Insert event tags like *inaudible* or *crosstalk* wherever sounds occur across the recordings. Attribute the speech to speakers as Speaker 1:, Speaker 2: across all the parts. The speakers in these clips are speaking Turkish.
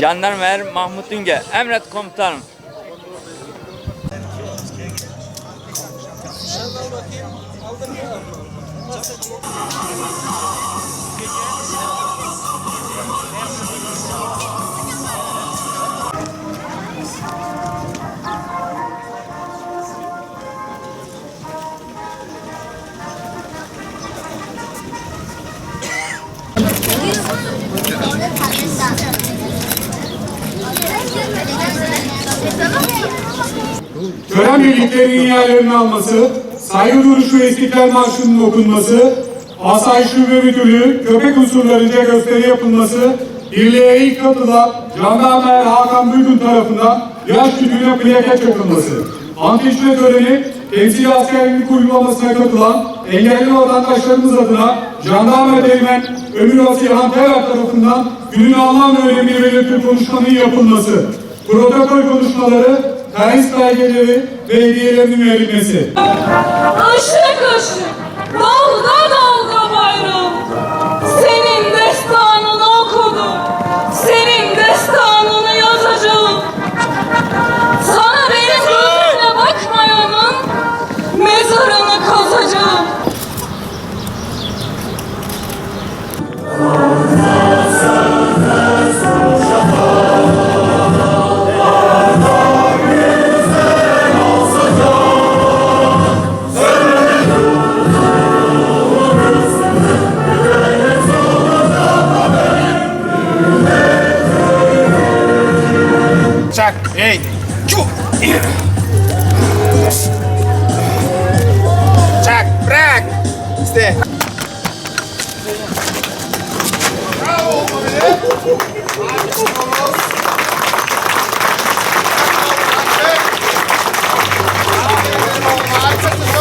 Speaker 1: Jandarmer Mahmut Ünge. Emret komutanım.
Speaker 2: Tören birliklerinin yerlerini alması, saygı duruşu ve istiklal marşının okunması, asayiş şube müdürlüğü, köpek unsurlarınca gösteri yapılması, birliğe ilk katılan Jandarmer Hakan Buygun tarafından yaş kütüğüne plaka çakılması, antiçme töreni temsili askerlik uygulamasına katılan engelli vatandaşlarımız adına Jandarma Teğmen Ömür Asihan Terak tarafından günün anlam ve önemini belirten konuşmanın yapılması, protokol konuşmaları Kayıs belgeleri ve hediyelerinin verilmesi.
Speaker 3: Işık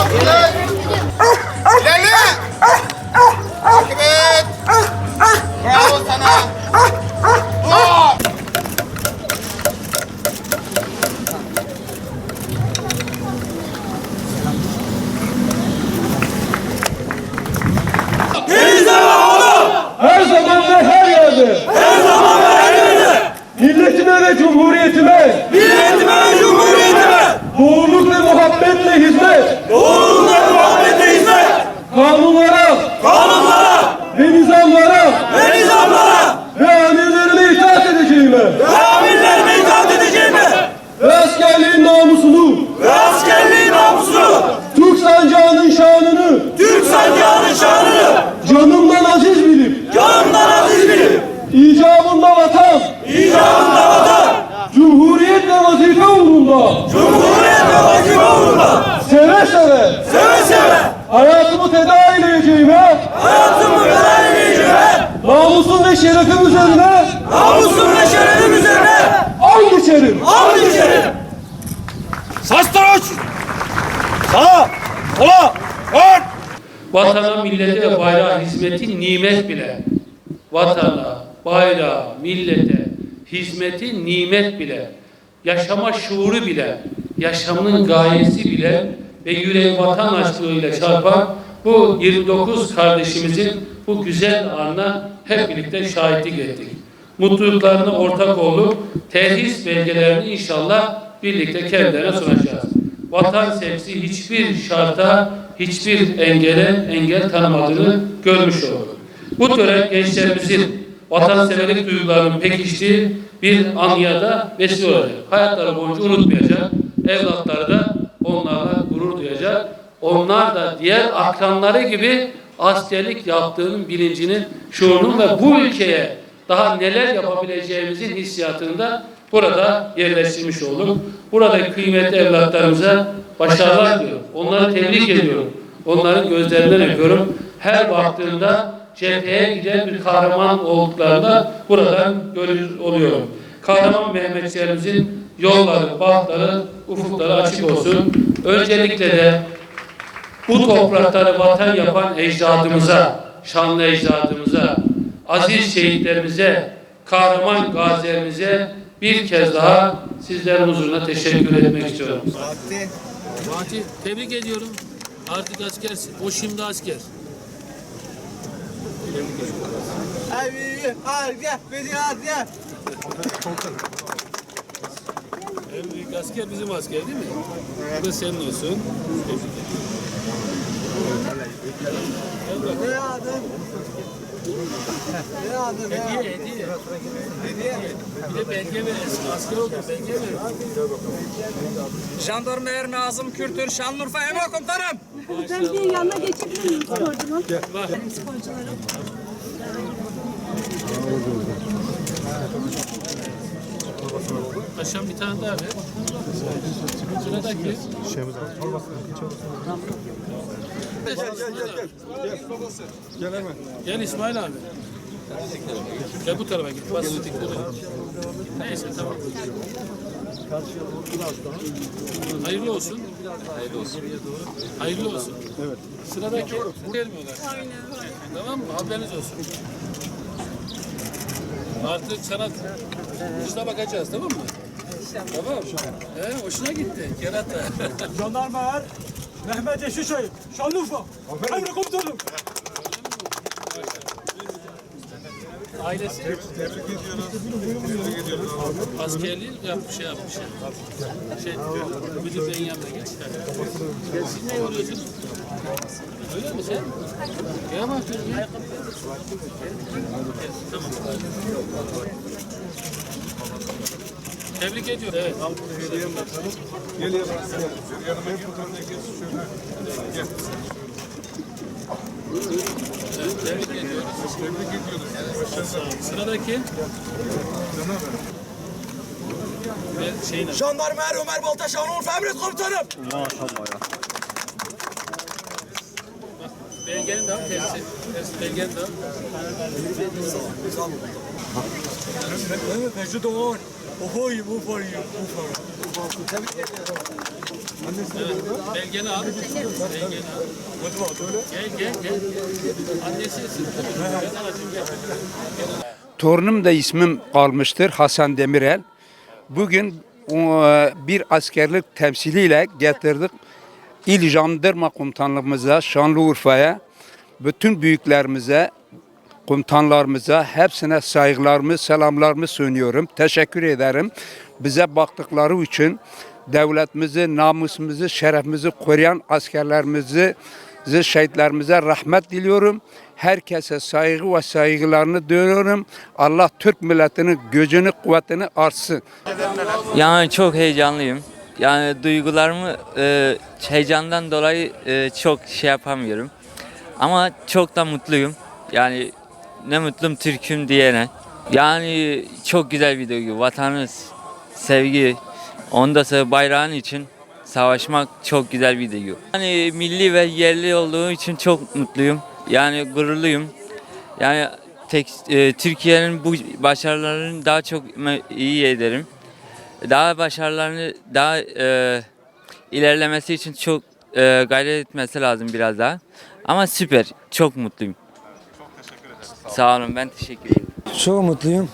Speaker 4: Yeah. An geçerim. An geçerim.
Speaker 5: Sastaroç. Sağa. Sola. Ön.
Speaker 6: Vatana, millete ve bayrağa hizmeti nimet bile. Vatana, bayrağa, millete hizmeti nimet bile. Yaşama şuuru bile, yaşamının gayesi bile ve yüreği vatan aşkıyla çarpan bu 29 kardeşimizin bu güzel anına hep birlikte şahitlik ettik. Mutluluklarına ortak olup terhis belgelerini inşallah birlikte kendilerine sunacağız. Vatan sevgisi hiçbir şarta, hiçbir engele engel tanımadığını görmüş olduk. Bu tören gençlerimizin vatanseverlik duygularının pekiştiği bir anıya da vesile olacak. Hayatları boyunca unutmayacak. Evlatları da onlarla gurur duyacak. Onlar da diğer akranları gibi askerlik yaptığının bilincinin, şuurunun ve bu ülkeye daha neler yapabileceğimizin hissiyatını da burada yerleştirmiş olduk. Buradaki kıymetli evlatlarımıza başarılar diliyorum. Onları tebrik ediyorum. Onların gözlerinden öpüyorum. Her baktığımda cepheye giden bir kahraman olduklarında buradan görür oluyorum. Kahraman Mehmetçilerimizin yolları, bahtları, ufukları açık olsun. Öncelikle de bu toprakları vatan yapan ecdadımıza, şanlı ecdadımıza, aziz şehitlerimize, kahraman gazilerimize bir kez daha sizlerin huzuruna teşekkür etmek istiyorum. Fatih, tebrik ediyorum. Artık askersin. O şimdi asker.
Speaker 5: Abi, hadi, beni hadi.
Speaker 6: En büyük asker bizim asker değil mi? Bu da senin olsun.
Speaker 5: Ne adım? Ne adım ya?
Speaker 6: Hediye, hediye. Bir de belge ver. Eski asker oldu. Belge ver.
Speaker 1: Jandarma Er Nazım Kürtür Şanlıurfa Emre Komutanım.
Speaker 7: Ben bir yanına geçebilir miyim sporcunun? Benim sporcularım.
Speaker 6: Paşam bir tane daha ver. Sıradaki. Gel İsmail abi. Gel bu tarafa git. Bas Neyse tamam. Hayırlı olsun. Hayırlı olsun. Hayırlı olsun. Evet. Sıradaki gelmiyorlar. Tamam mı? Haberiniz olsun. Artık sana ucuna bakacağız tamam mı? Tamam. He, hoşuna gitti. Kerata. *laughs*
Speaker 4: Jandarma Er, Mehmet Yeşilçay, Şanlıurfa. Emre komutanım.
Speaker 6: Ailesi askerliği yapmış, şey yapmış. Şey, müdür beyin yanına geç. Siz ne oluyorsunuz? Öyle mi sen? Ya bak ya. Tamam. Tebrik ediyorum. Evet. Evet, tebrik ediyoruz. Tebrik ediyoruz. Sıradaki. Ve şeyine.
Speaker 5: Jandarma Er Ömer Baltaş Şanlıurfa Emret Komutanım.
Speaker 6: Belgenin de al. Tersi belgenin de al.
Speaker 4: Mevcut Doğan. Ohoy, bu var ya, bu var.
Speaker 6: Evet, belgeni al. Belgeni al. Gel, gel, gel. Annesisin. Gel anacığım, gel.
Speaker 8: Torunum da ismim kalmıştır Hasan Demirel. Bugün e, bir askerlik temsiliyle getirdik. İl Jandarma Komutanlığımıza, Şanlıurfa'ya, bütün büyüklerimize, komutanlarımıza hepsine saygılarımı, selamlarımı sunuyorum. Teşekkür ederim. Bize baktıkları için devletimizi, namusumuzu, şerefimizi koruyan askerlerimizi, şehitlerimize rahmet diliyorum. Herkese saygı ve saygılarını duyuyorum. Allah Türk milletinin gücünü, kuvvetini artsın.
Speaker 1: Yani çok heyecanlıyım. Yani duygularımı e, heyecandan dolayı e, çok şey yapamıyorum. Ama çok da mutluyum. Yani ne mutluyum Türk'üm diyene. Yani çok güzel bir duygu. Vatanı, sevgi, onda sonra bayrağın için savaşmak çok güzel bir duygu. Yani milli ve yerli olduğu için çok mutluyum. Yani gururluyum. Yani tek, e, Türkiye'nin bu başarılarını daha çok iyi ederim. Daha başarılarını daha e, ilerlemesi için çok e, gayret etmesi lazım biraz daha. Ama süper. Çok mutluyum. Sağ olun. Ben teşekkür ederim.
Speaker 9: Çok mutluyum.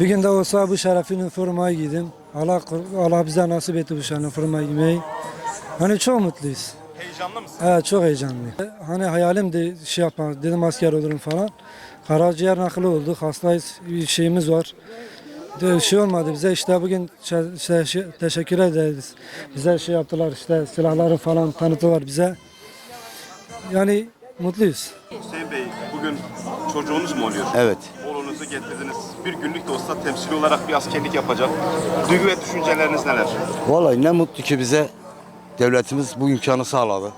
Speaker 9: Bir gün de olsa bu şerefli formayı giydim. Allah Allah bize nasip etti bu şerefli formayı giymeyi. Hani çok mutluyuz.
Speaker 5: Heyecanlı mısın?
Speaker 9: Evet çok heyecanlıyım. Hani hayalim de şey yapmak, dedim asker olurum falan. Karaciğer nakli olduk, hastayız, bir şeyimiz var. De, şey olmadı bize işte bugün şey- şey- teşekkür ederiz. Bize şey yaptılar işte silahları falan tanıttılar bize. Yani mutluyuz.
Speaker 10: Hüseyin Bey bugün çocuğunuz mu oluyor?
Speaker 11: Evet.
Speaker 10: Oğlunuzu getirdiniz. Bir günlük de olsa temsili olarak bir askerlik yapacak. Duygu ve düşünceleriniz neler?
Speaker 11: Vallahi ne mutlu ki bize devletimiz bu imkanı sağladı.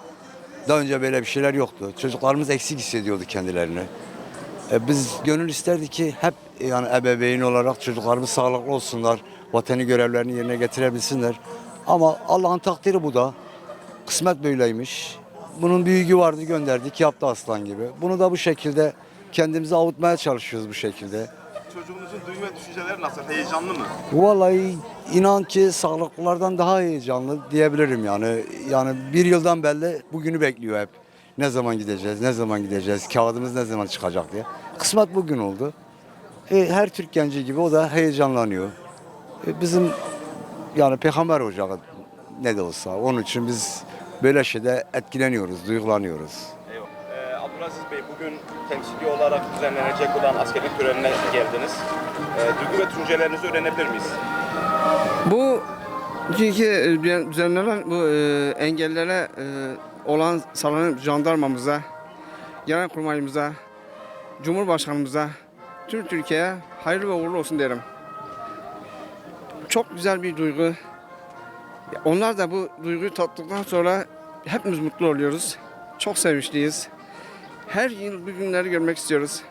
Speaker 11: Daha önce böyle bir şeyler yoktu. Çocuklarımız eksik hissediyordu kendilerini. E, biz gönül isterdi ki hep yani ebeveyn olarak çocuklarımız sağlıklı olsunlar. Vatani görevlerini yerine getirebilsinler. Ama Allah'ın takdiri bu da. Kısmet böyleymiş. Bunun büyüğü vardı gönderdik yaptı aslan gibi. Bunu da bu şekilde kendimizi avutmaya çalışıyoruz bu şekilde.
Speaker 10: Çocuğunuzun duygu ve düşünceleri nasıl? Heyecanlı mı?
Speaker 11: Vallahi inan ki sağlıklılardan daha heyecanlı diyebilirim yani. Yani bir yıldan beri bugünü bekliyor hep. Ne zaman gideceğiz, ne zaman gideceğiz, kağıdımız ne zaman çıkacak diye. Kısmet bugün oldu. E, her Türk genci gibi o da heyecanlanıyor. E, bizim yani peygamber ocağı ne de olsa onun için biz böyle şeyde etkileniyoruz, duygulanıyoruz.
Speaker 10: Eyvallah. Ee, Abdülaziz Bey bugün temsili olarak düzenlenecek olan askerlik törenine geldiniz. Ee, duygu ve düşüncelerinizi öğrenebilir miyiz?
Speaker 5: Bu çünkü e, düzenlenen bu e, engellere e, olan sağlanan jandarmamıza, genelkurmayımıza, Cumhurbaşkanımıza, tüm Türkiye'ye hayırlı ve uğurlu olsun derim. Çok güzel bir duygu. Onlar da bu duyguyu tattıktan sonra hepimiz mutlu oluyoruz. Çok sevinçliyiz. Her yıl bu günleri görmek istiyoruz.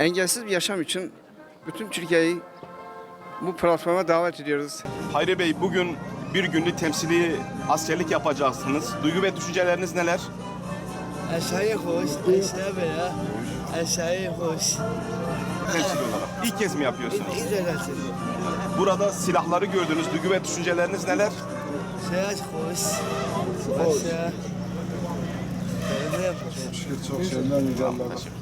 Speaker 5: Engelsiz bir yaşam için bütün Türkiye'yi bu platforma davet ediyoruz.
Speaker 10: Hayri Bey bugün bir günlük temsili askerlik yapacaksınız. Duygu ve düşünceleriniz neler?
Speaker 5: Aşağıya koş, aşağı böyle, aşağıya koş.
Speaker 10: Temsili olarak. İlk kez mi yapıyorsunuz?
Speaker 5: İzlesin.
Speaker 10: Burada silahları gördünüz. Duygu ve düşünceleriniz neler?
Speaker 5: Aşağı koş, aşağı. Öyle yapalım.
Speaker 10: Tamam, teşekkür